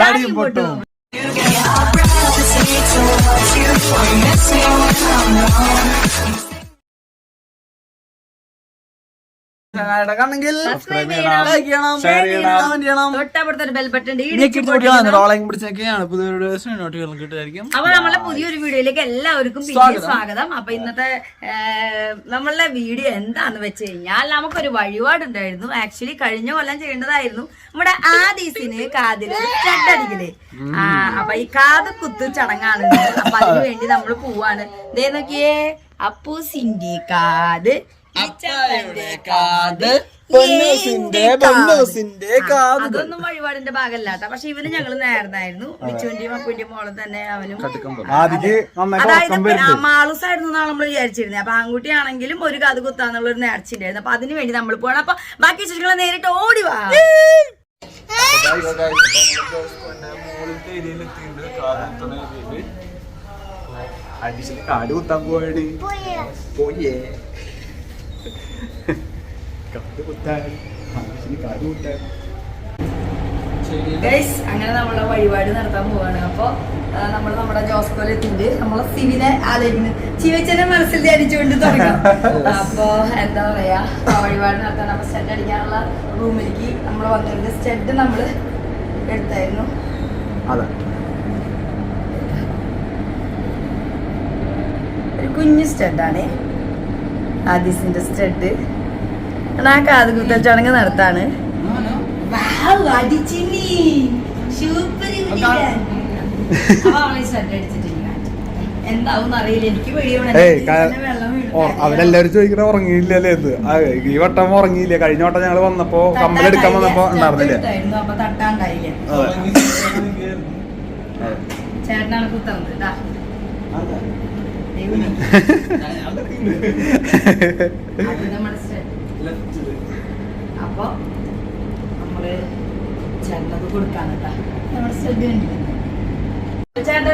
சாடியும் போட்டோம். അപ്പൊ നമ്മളെ പുതിയൊരു വീഡിയോയിലേക്ക് എല്ലാവർക്കും സ്വാഗതം. സ്വാഗതം. അപ്പൊ ഇന്നത്തെ നമ്മളുടെ വീഡിയോ എന്താന്ന് വെച്ച് കഴിഞ്ഞാൽ നമുക്കൊരു വഴിപാടുണ്ടായിരുന്നു. ആക്ച്വലി കഴിഞ്ഞ കൊല്ലം ചെയ്യേണ്ടതായിരുന്നു. നമ്മുടെ ആദീസിന് കാതിൽ സ്റ്റഡടിക്കൽ ആ അപ്പൊ ഈ കാത് കുത്തു ചടങ്ങാണ്. അപ്പൊ അതിനു വേണ്ടി നമ്മൾ പോവാണ്. ദേ നോക്കിയേ. അപ്പൂസിന്റെ കാത്. അപ്പായുടെ കാത് പൊന്നൂസിന്റെ പൊന്നൂസിന്റെ കാത് അതൊന്നും വഴിപാടിന്റെ ഭാഗമല്ലാത്ത പക്ഷെ ഇവന് ഞങ്ങൾ നേർന്നായിരുന്നു മിച്ചുവിന്റെയും അപ്പുവിന്റെയും മോളെ തന്നെ അവനും ആദ്യക്ക് നന്നായിട്ട് അതായത് മാളൂസ് ആയിരുന്നു എന്നാണ് നമ്മൾ വിചാരിച്ചിരുന്നത് അപ്പൊ ആൺകുട്ടിയാണെങ്കിലും ഒരു കാത് കുത്താന്നുള്ള ഒരു നേർച്ച ഉണ്ടായിരുന്നു അപ്പൊ അതിന് വേണ്ടി നമ്മൾ പോകണം അപ്പൊ ബാക്കി വിശേഷങ്ങളെ നേരിട്ട് ഓടി വാ അടിച്ചിട്ട് കാട് കുത്താൻ പോയടി പോയേ കാട് കുത്താൻ അടിച്ചിട്ട് കാട് കുത്താൻ ഗൈസ് അങ്ങനെ നമ്മളെ വഴിപാട് നടത്താൻ പോവാണ്. അപ്പൊ നമ്മൾ നമ്മുടെ ജോസ്കോയിൽ എത്തിയിട്ട് നമ്മളെ സിവിനെ ആലോചിക്കുന്നു ചിവച്ചനെ മനസ്സിൽ ധ്യാനിച്ചുകൊണ്ട് തുടങ്ങാം. അപ്പൊ എന്താ പറയാ വഴിപാട് നടത്താൻ അപ്പൊ സ്റ്റെഡ് അടിക്കാനുള്ള റൂമിലേക്ക് നമ്മൾ വന്നിട്ടുണ്ട് സ്റ്റെഡ് നമ്മൾ എടുത്തായിരുന്നു. ഒരു കുഞ്ഞു സ്റ്റെഡാണ് ആദിസിന്റെ സ്റ്റഡ് എന്നാ കാത് കുത്തൽ ചടങ്ങ് നടത്താണ്. അവരെല്ലാരും ചോദിക്കണ ഉറങ്ങിയില്ലല്ലേ ഇത്? ഈ വട്ടം ഉറങ്ങിയില്ല? കഴിഞ്ഞ വട്ടം ഞങ്ങൾ വന്നപ്പോ കമ്മലെടുക്കാൻ വന്നപ്പോ ഉണ്ടായിരുന്നില്ല? ചേട്ടനാണ് കുത്തുന്നത് അപ്പോൾ നമ്മൾ ചേട്ടനത് കൊടുക്കാണ് കേട്ടോ. നമ്മുടെ ശ്രദ്ധയുണ്ട് ചേട്ടന്റെ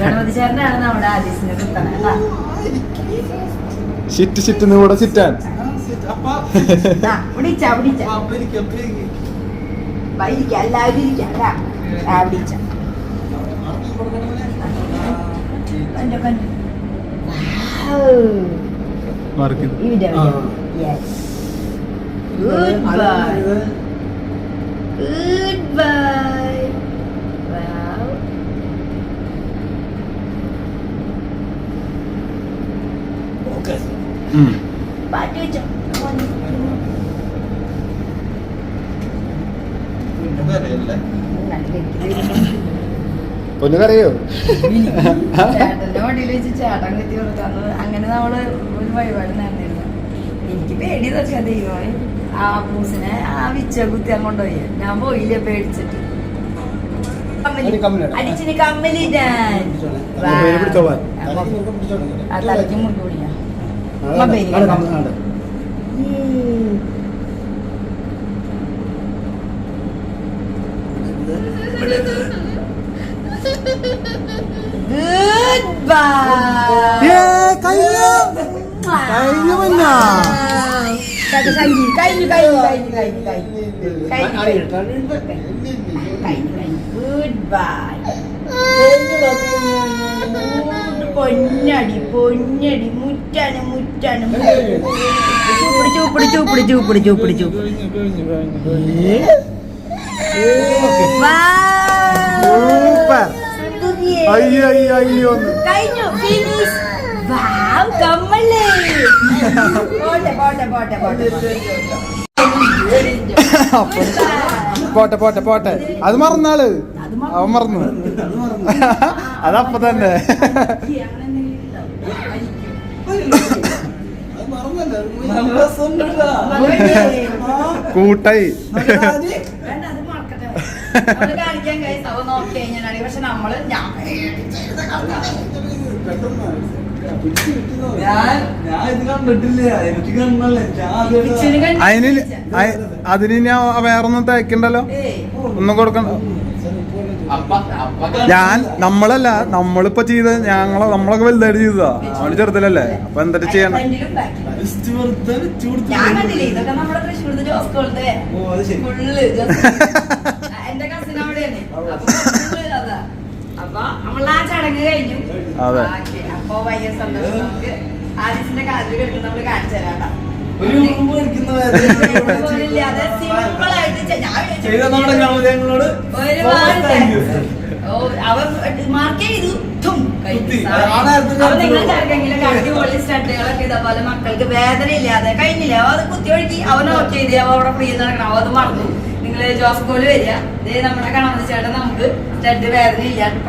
ഗണപതി ചേട്ടനാണ് നമ്മുടെ ആലീസിനെ കൊടുക്കണം ചിറ്റ് ചിറ്റിന്ന് കൂടെ ചിറ്റാൻ എല്ലാവരും ഇരിക്കാം ഇവിടെ yes good bye good bye പാട്ട് വെച്ചോ. പൊന്നുകറിയോ ചേട്ടന്റെ വണ്ടിയിൽ അങ്ങനെ നമ്മൾ ഒരു വഴിപാട് നടന്നിരുന്നു. എനിക്ക് പേടി തൊക്കെ ദൈവമായി ആ മൂസിനെ ആ വിച്ച കുത്തി അങ്ങോട്ട് പോയി ഞാൻ പോയില്ല പേടിച്ചിട്ട്. അടിച്ചിന് കമ്മലി ഞാൻ തലയ്ക്ക് മുണ്ടുപിടിക്കാം Goodbye. കഴിഞ്ഞു കഴിഞ്ഞു കഴിഞ്ഞു. കഴിഞ്ഞു കഴിഞ്ഞു ഗുഡ് ബൈ പൊന്നടി പൊന്നടി മുറ്റാണ് മുറ്റാണ് ചൂപ്പിടി ചൂപ്പിടി ചൂപ്പിടി ചൂപ്പിടി ചൂപ്പിടി ചൂപ്പിടി അയ്യോ അയ്യോ അയ്യോ കഴിഞ്ഞു ഫിനിഷ് പോട്ടെ പോട്ടെ പോട്ടെ അത് മറന്നാൾ. അവൻ മറന്നു. അതപ്പ തന്നെ കൂട്ടായി കാണിക്കാൻ കഴിയും. പക്ഷെ നമ്മൾ ഞാൻ അതിന് അതിന് ഞാൻ വേറൊന്നും തേക്കണ്ടല്ലോ? ഒന്നും കൊടുക്കണ്ട. ഞാൻ നമ്മളല്ല നമ്മളിപ്പോ ചെയ്ത ഞങ്ങളെ നമ്മളൊക്കെ വലുതായിട്ട് ചെയ്തതാ. അവൾ ചെറുതല്ലേ അപ്പൊ എന്നിട്ട് ചെയ്യണം? എന്റെ അപ്പൊ നമ്മൾ ആ ചടങ്ങ് കഴിഞ്ഞു. അതെ. അപ്പൊ ഭയങ്കര സന്തോഷം നമുക്ക് ആരിസിന്റെ കാതിൽ കിടക്കുന്ന നമ്മൾ കാണിച്ചു തരാം ഒരു യു ഓ, അവൻ മാർക്ക് ചെയ്തു. ഇതേപോലെ മക്കൾക്ക് വേദന ഇല്ലാതെ കഴിഞ്ഞില്ല അത് കുത്തി ഒഴുക്കി. അവൻ ഓക്കെ ചെയ്ത്. അവ അവിടെ ഫ്രീ നടക്കണം. അത് മറന്നു. നിങ്ങൾ ജോസഫോൽ വരിക ഇതേ നമ്മുടെ കണമെന്ന് ചേട്ടൻ നമുക്ക് സ്റ്റഡ് വേദന ഇല്ലാണ്ട്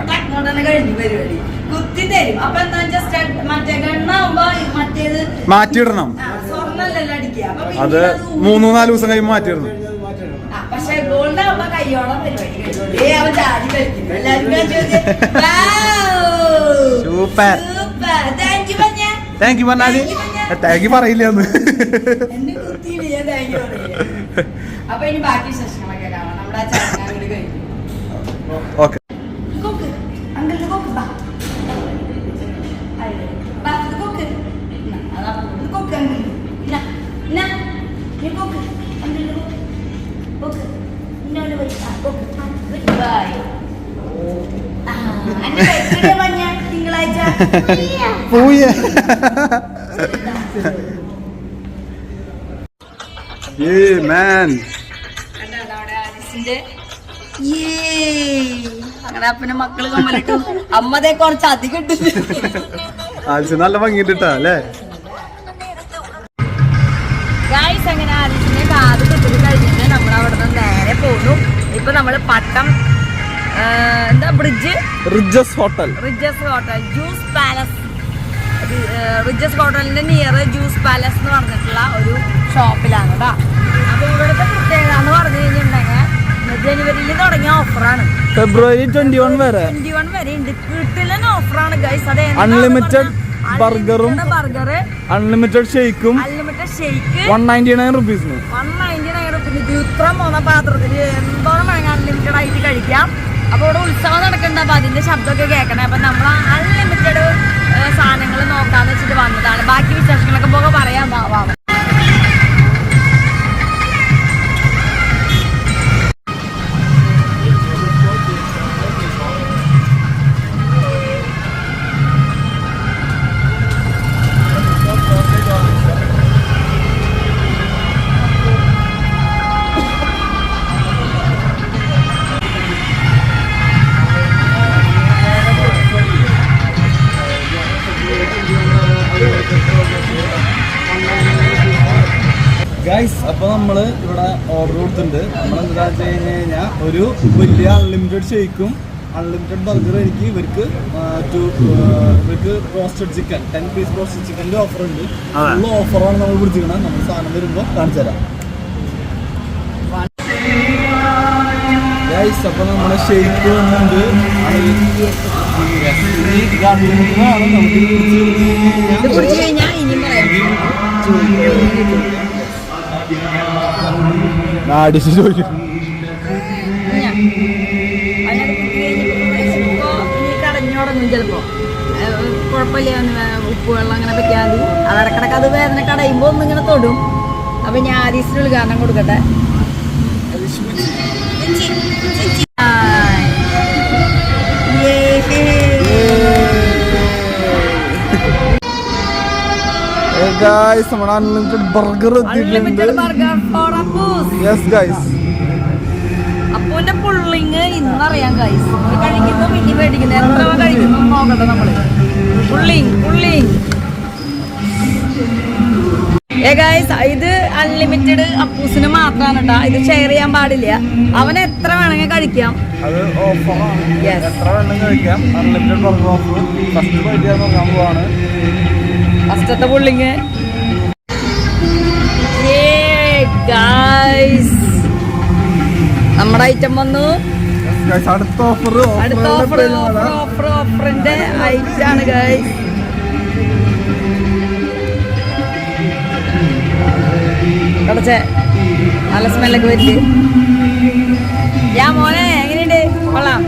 തന്നെ കഴിഞ്ഞു പരിപാടി കുത്തി തരും അപ്പൊ എന്താ വെച്ചാൽ സ്റ്റഡ് മറ്റേ ഗണ്ണാവുമ്പോ മറ്റേത് മാറ്റിയിടണം സ്വർണല്ലല്ലോ അടിക്കുക അപ്പൊ അത് മൂന്ന് നാല് ദിവസം കഴിയുമ്പോൾ മാറ്റിയിടണം ആ, പക്ഷെ ഗോൾഡ് ആവുമ്പോ കയ്യോടെ പരിപാടി കഴിഞ്ഞു. ഏ, അവൻ ചാടി കളിക്കുന്നു. എല്ലാവരും ഞാൻ ചോദിച്ചു, "Wow! Super. Super. Thank you പറഞ്ഞേ. താങ്ക് യു പറഞ്ഞേ. താങ്ക് യു പറയില്ല അപ്പൊ ഇനി ബാക്കി സെഷനൊക്കെ കാണാം. നമ്മുടെ ആ ചടങ്ങ് അങ്ങോട്ട് കഴിഞ്ഞു. ഓക്കെ. പോയി ആ, കൊക്ക്. അങ്ങനെ അപ്പനെ മക്കൾ കമ്മലിട്ടു അമ്മതേ കുറച്ച് അധികം ഇട്ടു ആൽസ് നല്ല ഭംഗിയിട്ടാ അല്ലേ? ഗായ്സ് അങ്ങനെ ആദിത്യന്റെ കാത് കുത്തിരി കഴിഞ്ഞിട്ട് നമ്മൾ അവിടെ നിന്ന് നേരെ പോന്നു. ഇപ്പൊ നമ്മൾ പട്ടം എന്താ bridge Regis hotel. Regis hotel juice palace. Regis ഹോട്ടലിന്റെ നിയർ ജ്യൂസ് പാലസ് എന്ന് പറഞ്ഞിട്ടുള്ള ഒരു ഷോപ്പിലാണ് കേട്ടോ അപ്പൊ ഇവിടുത്തെ പ്രത്യേകത എന്ന് പറഞ്ഞു കഴിഞ്ഞിട്ടുണ്ടെങ്കിൽ ജനുവരിയിൽ തുടങ്ങിയ ഓഫറാണ്. ഫെബ്രുവരി ട്വന്റി വൺ വരെ. ട്വന്റി വൺ വരെ ഉണ്ട്. കിട്ടില്ല ഓഫറാണ് ഗൈസ് അതെ Unlimited burger-ഉം അൺലിമിറ്റഡ് ഷെയ്ക്കും അൺലിമിറ്റഡ് ഷെയ്ക്കും വൺ നയന്റി നയൻ റുപ്പീസിന് വൺ നയന്റി നയൻ റുപ്പീസ് ഇത് ഇത്ര മൂന്ന പാത്രത്തിൽ എന്തോരം വേണമെങ്കിൽ അൺലിമിറ്റഡ് ആയിട്ട് കഴിക്കാം. അപ്പോൾ ഇവിടെ ഉത്സവം നടക്കുന്നുണ്ട്. അപ്പോൾ അതിന്റെ ശബ്ദമൊക്കെ കേൾക്കണേ. അപ്പം നമ്മൾ അൺലിമിറ്റഡ് സാധനങ്ങൾ നോക്കാന്ന് വെച്ചിട്ട് വന്നതാണ്. ബാക്കി വിശേഷങ്ങളൊക്കെ പോകെ പറയാൻ പാവാം ഗൈസ് അപ്പൊ നമ്മൾ ഇവിടെ ഓർഡർ കൊടുത്തിട്ടുണ്ട്. നമ്മൾ എന്താ വെച്ച് കഴിഞ്ഞ് കഴിഞ്ഞാൽ ഒരു വലിയ അൺലിമിറ്റഡ് ഷേക്കും അൺലിമിറ്റഡ് ബർഗർ എനിക്ക് ഇവർക്ക് ടു ഇവർക്ക് roasted chicken ten piece roasted ചിക്കന്റെ ഓഫർ ഉണ്ട്. ഫുൾ ഉള്ള ഓഫറാണ് നമ്മൾ പിടിച്ചിരിക്കണം. നമ്മൾ സാധനം വരുമ്പോൾ കാണിച്ചു തരാം. ഗൈസ് അപ്പൊ നമ്മുടെ ഷേക്ക് വന്നിട്ടുണ്ട്. അൺലിമിറ്റഡ് ആണ് നമുക്ക് അടിച്ച് ചോദിക്കും കഴിഞ്ഞിട്ട് ചിലപ്പോ. കുഴപ്പമില്ല ഒന്ന് ഉപ്പ് വെള്ളം അങ്ങനെ പറ്റിയാൽ അതടക്കിടക്ക് അത് വേദന കടയുമ്പോ ഒന്നിങ്ങനെ തൊടും. അപ്പൊ ഞാൻ ആരീസിന് ഉദ്ഘാടനം കൊടുക്കട്ടെ. ഗായ്സ് നമ്മുടെ അൺലിമിറ്റഡ് ബർഗർ എത്തിയിട്ടുണ്ട്. യെസ് ഗായ്സ് അപ്പൂന്റെ പുള്ളിങ് ഇന്നറിയാം ഗൈസ് കഴിക്കുമ്പോ പിന്നെ മേടിക്കുന്നത് എത്ര കഴിക്കുന്നു നോക്കട്ടെ നമ്മൾ. പുള്ളിങ് പുള്ളിങ് ഏ ഗൈസ് ഇത് അൺലിമിറ്റഡ് അപ്പൂസിന് മാത്രമാണ് കേട്ടോ ഇത് ഷെയർ ചെയ്യാൻ പാടില്ല. അവൻ എത്ര വേണമെങ്കിൽ കഴിക്കാം. അത് ഓഫറാണ് എത്ര വേണമെങ്കിൽ കഴിക്കാം. അൺലിമിറ്റഡ് ഫസ്റ്റ് ബൈറ്റ് നോക്കാൻ പോവാണ്. ഫസ്റ്റത്തെ പുള്ളിങ് നമ്മുടെ ഐറ്റം വന്നു. അടുത്ത ഓഫർ അടുത്ത ഓഫർ ഓഫർ ഓഫർ ഓഫറിന്റെ ഐറ്റം ആണ് ഗൈസ് കടച്ചേ നല്ല സ്മെല്ലൊക്കെ വരില്ലേ ഞാൻ മോനെ എങ്ങനെയുണ്ട്? കൊള്ളാം.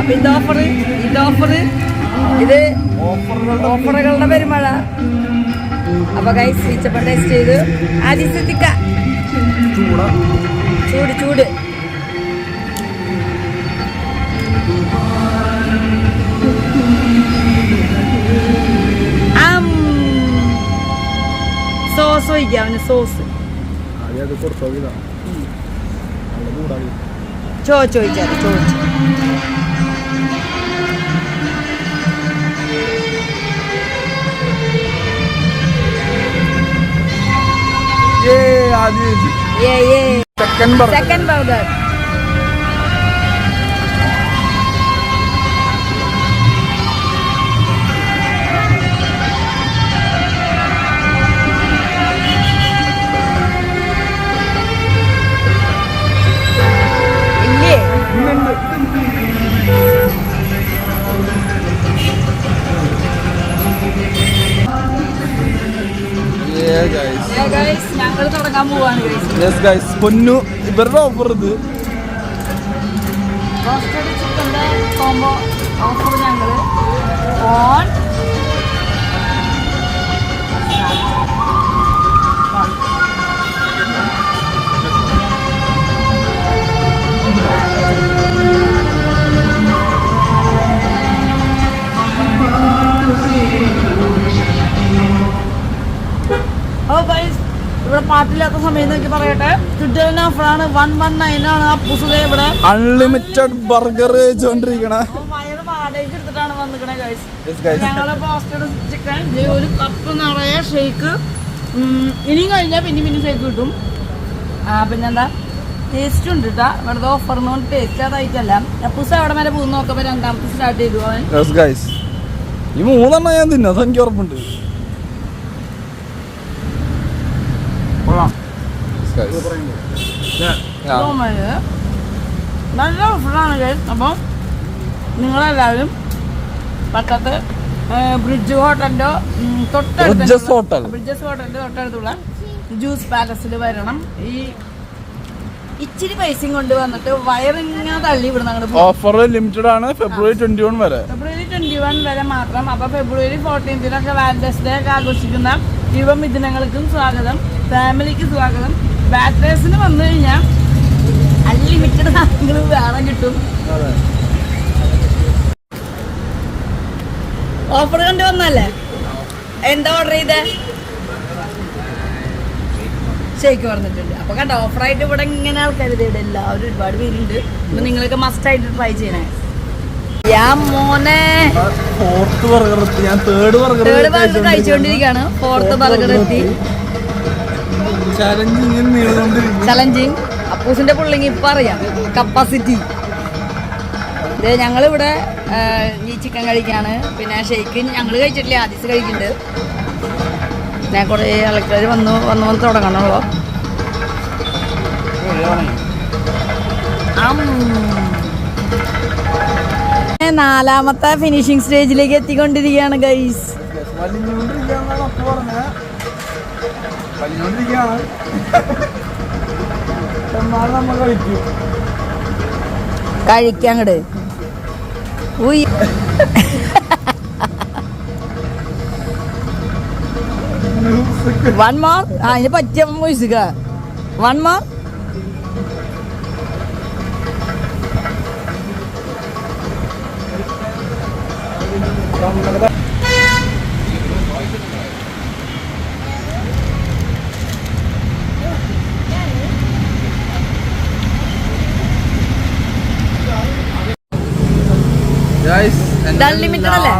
അപ്പൊ ഇത് ഓഫർ ഇത് ഓഫർ ഇത് ഓഫറുകളുടെ പെരുമഴ. അപ്പൊ ഗൈസ് ഈച്ചപ്പൻ ടേസ്റ്റ് ചെയ്ത്. ശ്രദ്ധിക്ക ചൂടാ. ചൂട്. സോസ് ഒഴിക്കാം അവന് സോസ്. ചോദിച്ചാൽ ചോദിച്ചു. ഏ ആദ്യം ഏ ഏ സെക്കൻഡ് ബർഗർ സെക്കൻഡ് ബർഗർ തുടങ്ങാൻ പോവാണ് ഗൈസ് പൊന്നു. ഇവരുടെ ഓഫർ ഇത്. കോംബോ ഓഫർ ഞങ്ങൾ ഓൺ ഇവിടെ പാട്ടില്ലാത്ത സമയം നോക്കി പറയട്ടെ. കിട്ടുന്ന ഓഫറാണ് വൺ വൺ നയൻ ആണ് ഇവിടെ. അൺലിമിറ്റഡ് ബർഗർ വെച്ചോണ്ടിരിക്കണ. വയറ് വാടകയ്ക്ക് എടുത്തിട്ടാണ് വന്നിക്കണേ ഗൈസ് യെസ് ഗൈസ് ഞങ്ങൾ പോസ്റ്റഡ് ചിക്കൻ ഒരു കപ്പ് നിറയെ ഷേക്ക് ഇനിയും കഴിഞ്ഞാൽ പിന്നെ പിന്നെ ഷേക്ക് കിട്ടും. പിന്നെന്താ? ടേസ്റ്റ് ഉണ്ട് കേട്ടാ വെറുതെ ഓഫറിനോണ്ട് ടേസ്റ്റ് അതായിട്ടല്ല. പുസ അവിടെ വരെ പോകുന്ന. നോക്കുമ്പോ രണ്ടാമത്തെ സ്റ്റാർട്ട് ചെയ്തു അവൻ. ഈ മൂന്നെണ്ണം ഞാൻ തിന്നു. അതെനിക്ക് ഉറപ്പുണ്ട്. തോമൽ നല്ല ഫുഡാണ് ഗൈസ് അപ്പം നിങ്ങളെല്ലാവരും പക്കത്ത് ബ്രിഡ്ജ് ഹോട്ടലിന്റെ തൊട്ടടുത്ത് Hotel. ബ്രിഡ്ജസ് ഹോട്ടലിന്റെ തൊട്ടടുത്തുള്ള ജ്യൂസ് പാലസിൽ വരണം. ഈ ഇച്ചിരി പൈസയും കൊണ്ട് വന്നിട്ട് വയറിങ്ങനെ തള്ളി ഇവിടുന്ന് അങ്ങോട്ട് ഓഫർ ലിമിറ്റഡ് ആണ് ഫെബ്രുവരി ട്വന്റി വൺ വരെ. ഫെബ്രുവരി ട്വന്റി വൺ വരെ മാത്രം. അപ്പൊ ഫെബ്രുവരി ഫോർട്ടീൻത്തിനൊക്കെ വാലന്റൈൻസ് ഡേ ഒക്കെ ആഘോഷിക്കുന്ന യുവമിഥുനങ്ങൾക്കും സ്വാഗതം. ഫാമിലിക്ക് സ്വാഗതം. ബാച്ചലേഴ്സിന് വന്നു കഴിഞ്ഞാൽ അൺലിമിറ്റഡ് സാധനങ്ങൾ വേറെ കിട്ടും. ഓഫർ കണ്ടു വന്നല്ലേ? എന്താ ഓർഡർ ചെയ്തേ? ഷേക്ക് പറഞ്ഞിട്ടുണ്ട്. അപ്പൊ കണ്ട ഓഫറായിട്ട് ഇവിടെ ഇങ്ങനെ ആൾക്കാർ ഇവിടെ എല്ലാവരും ഒരുപാട് പേരുണ്ട്. അപ്പൊ നിങ്ങൾക്ക് മസ്റ്റ് ആയിട്ട് ട്രൈ ചെയ്യണേ. യാ മോനെ. ഫോർത്ത് ബർഗർ ഞാൻ തേർഡ് ബർഗർ തേർഡ് ബർഗർ കഴിച്ചുകൊണ്ടിരിക്കുകയാണ് ഫോർത്ത് ബർഗർ എത്തി. ചലഞ്ചിങ് അപ്പൂസിന്റെ പുള്ളിങ് ഇപ്പൊ അറിയാം. കപ്പാസിറ്റി ഞങ്ങളിവിടെ ആ, ഈ ചിക്കൻ കഴിക്കാണ്. പിന്നെ ഷെയ്ക്ക് ഞങ്ങൾ കഴിച്ചിട്ടില്ല. ആദ്യം കഴിക്കുന്നുണ്ട്. പിന്നെ കുറേ ആൾക്കാർ വന്നു വന്ന് വന്ന് തുടങ്ങണമല്ലോ നാലാമത്തെ ഫിനിഷിംഗ് സ്റ്റേജിലേക്ക് എത്തിക്കൊണ്ടിരിക്കുകയാണ് ഗൈസ് വലിഞ്ഞോണ്ടിരിക്കുകയാണ് എന്നാലും നമ്മൾ കഴിക്കും. കഴിക്കാങ്ങട്. ഉയ്. വൺ മോർ അതിന് പറ്റിയ മ്യൂസിക്ക വൺ മോർ Unlimited അല്ലേ?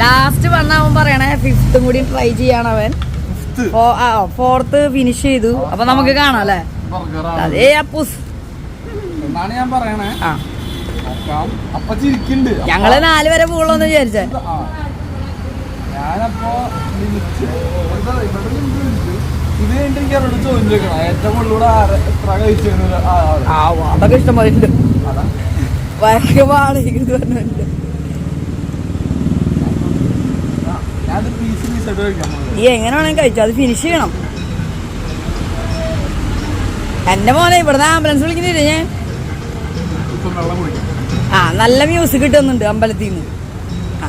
ലാസ്റ്റ് വന്നവൻ പറയണേ ഫിഫ്ത്തും കൂടി ട്രൈ ചെയ്യാണവൻ ഫോർത്ത് ഫിനിഷ് ചെയ്തു. അപ്പൊ നമുക്ക് കാണാം അല്ലേ? അതേ അപ്പൂസ്. എന്നാണ് ഞാൻ പറയണേ? ഞങ്ങൾ നാല് വരെ പോകുള്ളൂന്ന് വിചാരിച്ചേ. ഞാനപ്പോ ഇത് കഴിഞ്ഞിട്ട് അവരോട് ഏറ്റവും കൂടുതൽ എത്ര കഴിച്ചു അതൊക്കെ ഇഷ്ടം അതാ. ഭയങ്കര ഈ എങ്ങനെ വേണമെങ്കിൽ കഴിച്ചു? അത് ഫിനിഷ് ചെയ്യണം. എന്റെ മോനെ ഇവിടുന്ന് ആംബുലൻസ് വിളിക്കുന്നില്ല ഞാൻ? ആ നല്ല മ്യൂസിക് കിട്ടുന്നുണ്ട് അമ്പലത്തിൽ നിന്ന് ആ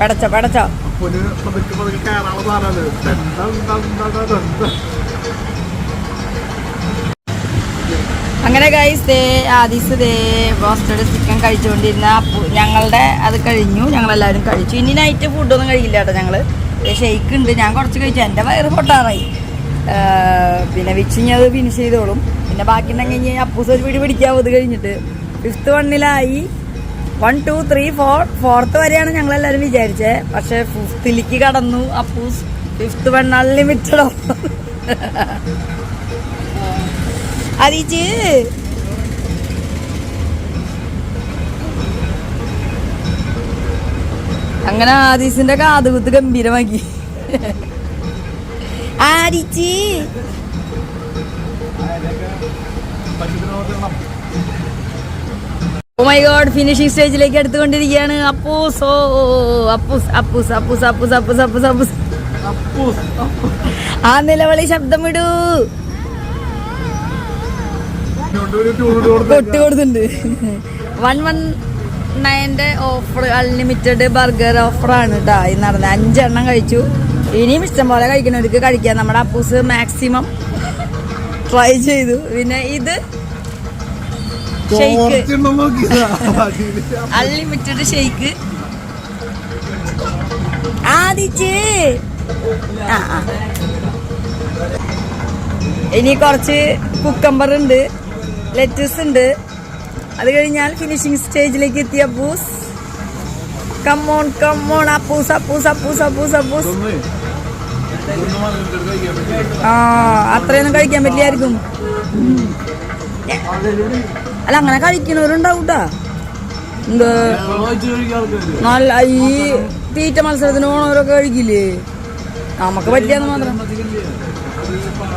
പടച്ചോ പെടച്ചോ. അങ്ങനെ ഗൈസ് ദേ ആദീസ് ദേ ബോസ്റ്റഡ് കഴിച്ചുകൊണ്ടിരുന്ന ഞങ്ങളുടെ അത് കഴിഞ്ഞു ഞങ്ങളെല്ലാവരും കഴിച്ചു. ഇനി നൈറ്റ് ഫുഡൊന്നും കഴിക്കില്ല കേട്ടോ ഞങ്ങൾ ഷെയ്ക്ക് ഉണ്ട്. ഞാൻ കുറച്ച് കഴിച്ചു. എന്റെ വയറ് പൊട്ടാറായി. പിന്നെ വിച്ചിങ് അത് ഫിനിഷ് ചെയ്തോളും. പിന്നെ ബാക്കി ഉണ്ടെങ്കിൽ ഇനി അപ്പൂസ് ഒരു പിടി പിടിക്കാം. അത് കഴിഞ്ഞിട്ട് fifth വണ്ണിലായി one two three four fourth വരെയാണ് ഞങ്ങളെല്ലാവരും വിചാരിച്ചത് പക്ഷേ ഫിഫ്ത്തിലേക്ക് കടന്നു അപ്പൂസ്. ഫിഫ്ത്ത് വൺ അൺലിമിറ്റഡോ അറിയിച്ച് അങ്ങനെ ആദീസിന്റെ കാതുകുത്ത് ഗംഭീരമാക്കി. ആദിച്ചി ഓ മൈ ഗോഡ് ഫിനിഷിംഗ് സ്റ്റേജിലേക്ക് എടുത്തുകൊണ്ടിരിക്കുകയാണ് അപ്പൂസ് ഓ അപ്പൂസ് അപ്പൂസ് അപ്പൂസ് അപ്പൂസ് അപ്പൂസ് അപ്പൂസ് അപ്പൂസ്. ആ നിലവിളി ശബ്ദം വിടൂ കൊട്ടി കൊടുത്തിട്ടുണ്ട്. വൺ വൺ നയന്റെ ഓഫർ അൺലിമിറ്റഡ് ബർഗർ ഓഫറാണ് കേട്ടോ ഇന്ന് നടന്നത് അഞ്ചെണ്ണം കഴിച്ചു. ഇനിയും ഇഷ്ടം പോലെ കഴിക്കണവർക്ക് കഴിക്കാം. നമ്മുടെ അപ്പൂസ് മാക്സിമം ട്രൈ ചെയ്തു. പിന്നെ ഇത് ഷെയ്ക്ക് അൺലിമിറ്റഡ് ഷെയ്ക്ക് ആദിച്ച്. ആ ഇനി കുറച്ച് കുക്കമ്പർ ഉണ്ട്. ലെറ്റസ് ഉണ്ട്. അത് കഴിഞ്ഞാൽ ഫിനിഷിംഗ് സ്റ്റേജിലേക്ക് എത്തിയ Appus come on come on Appus Appus Appus Appus Appus ആ അത്രയൊന്നും കഴിക്കാൻ പറ്റില്ലായിരിക്കും. അല്ല അങ്ങനെ കഴിക്കണവരുണ്ടാവും കേട്ടാ എന്താ? നല്ല ഈ തീറ്റ മത്സരത്തിന് പോണവരൊക്കെ കഴിക്കില്ലേ? നമുക്ക് പറ്റിയാന്ന് മാത്രം ഇത്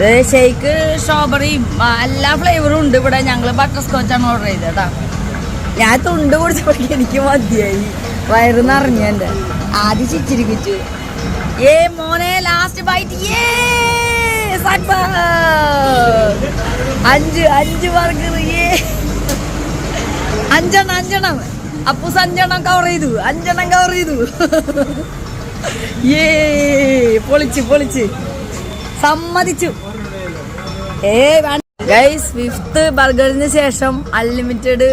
ഷേക്ക് സ്ട്രോബെറിയും എല്ലാ ഫ്ലേവറും ഉണ്ട് ഇവിടെ. ഞങ്ങൾ ബട്ടർ സ്കോച്ചാണ് ഓർഡർ ചെയ്തത് കേട്ടോ. ഞാൻ തുണ്ട് കുടിച്ചപ്പോഴേക്ക് എനിക്ക് മതിയായി. വയറ് നിറഞ്ഞു എന്റെ. ആദ്യം ചിച്ചിരിപ്പിച്ചു ഏ മോനെ ലാസ്റ്റ് ബൈറ്റ് അഞ്ച് അഞ്ച് ബർഗർ ഏ. അഞ്ചെണ്ണം അഞ്ചെണ്ണം. അപ്പൂസ് അഞ്ചെണ്ണം കവർ ചെയ്തു. അഞ്ചെണ്ണം കവർ ചെയ്തു. ഏ പൊളിച്ച് പൊളിച്ച്. സമ്മതിച്ചു. ഏ ഗൈസ് ഫിഫ്ത്ത് ബർഗറിന് ശേഷം അൺലിമിറ്റഡ്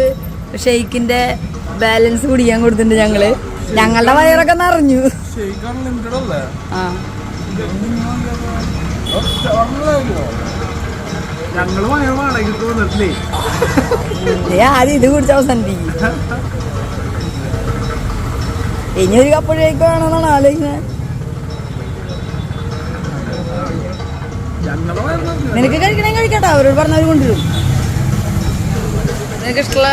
ഷെയ്ക്കിന്റെ ബാലൻസ് കുടിക്കാൻ കൊടുത്തിട്ടുണ്ട് ഞങ്ങൾ. ഞങ്ങളുടെ വയറൊക്കെ നിറഞ്ഞു. ആദ്യം ഇത് കുടിച്ച അവസാനിപ്പിക്കും. ഇനി ഒരു കപ്പ് ഷെയ്ക്ക് വേണമെന്നാണ് ആലോചിക്കുന്നത്. നിനക്ക് കഴിക്കണേ കഴിക്കട്ടോ. അവരോട് പറഞ്ഞവർ കൊണ്ടുവരും. നിനക്ക് ഇഷ്ടമുള്ള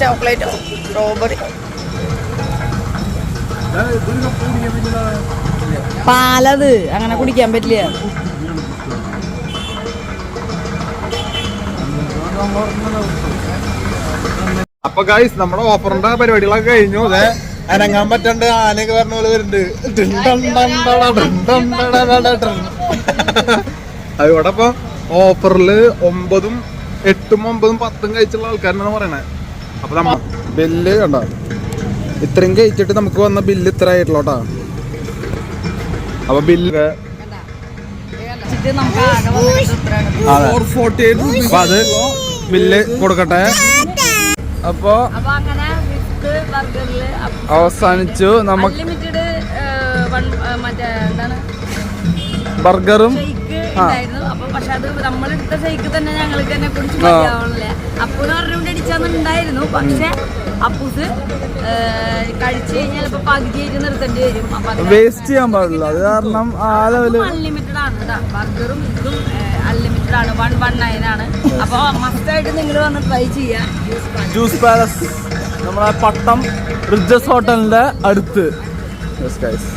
ചോക്ലേറ്റോ സ്ട്രോബെറി പാലത്. അങ്ങനെ കുടിക്കാൻ പറ്റില്ല. അപ്പൊ ഗൈസ് നമ്മുടെ ഓഫറിന്റെ പരിപാടികളൊക്കെ കഴിഞ്ഞു. അതെ അനങ്ങാൻ പറ്റണ്ട്. ആനയൊക്കെ പറഞ്ഞ പോലെ വരുന്നുണ്ട്. അതിവിടെ ഇപ്പൊ ഓഫറിൽ ഒമ്പതും എട്ടും ഒമ്പതും പത്തും കഴിച്ചുള്ള ആൾക്കാരെന്നാണ് പറയണേ. അപ്പൊ നമ്മ ബില്ല് കണ്ടോ? ഇത്രയും കഴിച്ചിട്ട് നമുക്ക് വന്ന ബില്ല് ഇത്ര ആയിട്ടുള്ളൂ കേട്ടോ അപ്പൊ ബില്ല് അപ്പൊ അത് ബില്ല് കൊടുക്കട്ടെ. അപ്പൊ അവസാനിച്ചു നമുക്ക് അൺലിമിറ്റഡ് മറ്റേ എന്താണ്? ബർഗറും ഉണ്ടായിരുന്നു. അപ്പൊ പക്ഷെ അത് നമ്മളെടുത്ത ഷെയ്ക്ക് തന്നെ ഞങ്ങൾക്ക് തന്നെ കുടിച്ച് ആ. മതിയാവണില്ല. അപ്പൂന്ന് പറഞ്ഞുകൊണ്ട് അടിച്ചാന്നുണ്ടായിരുന്നു പക്ഷെ അപ്പൂസ് കഴിച്ചു കഴിഞ്ഞാൽ ഇപ്പൊ പകുതിയായിട്ട് നിർത്തേണ്ടി വരും. വേസ്റ്റ് ചെയ്യാൻ പാടില്ല. അത് കാരണം അൺലിമിറ്റഡ് ആണ് കേട്ടോ ബർഗറും ഇതും അൺലിമിറ്റഡ് ആണ്. വൺ വൺ നയൻ ആണ്. അപ്പൊ മസ്റ്റായിട്ട് നിങ്ങൾ വന്ന് ട്രൈ ചെയ്യാം. ജ്യൂസ് പാലസ് നമ്മളെ പട്ടം റിജസ് ഹോട്ടലിന്റെ അടുത്ത്. ഗൈസ്.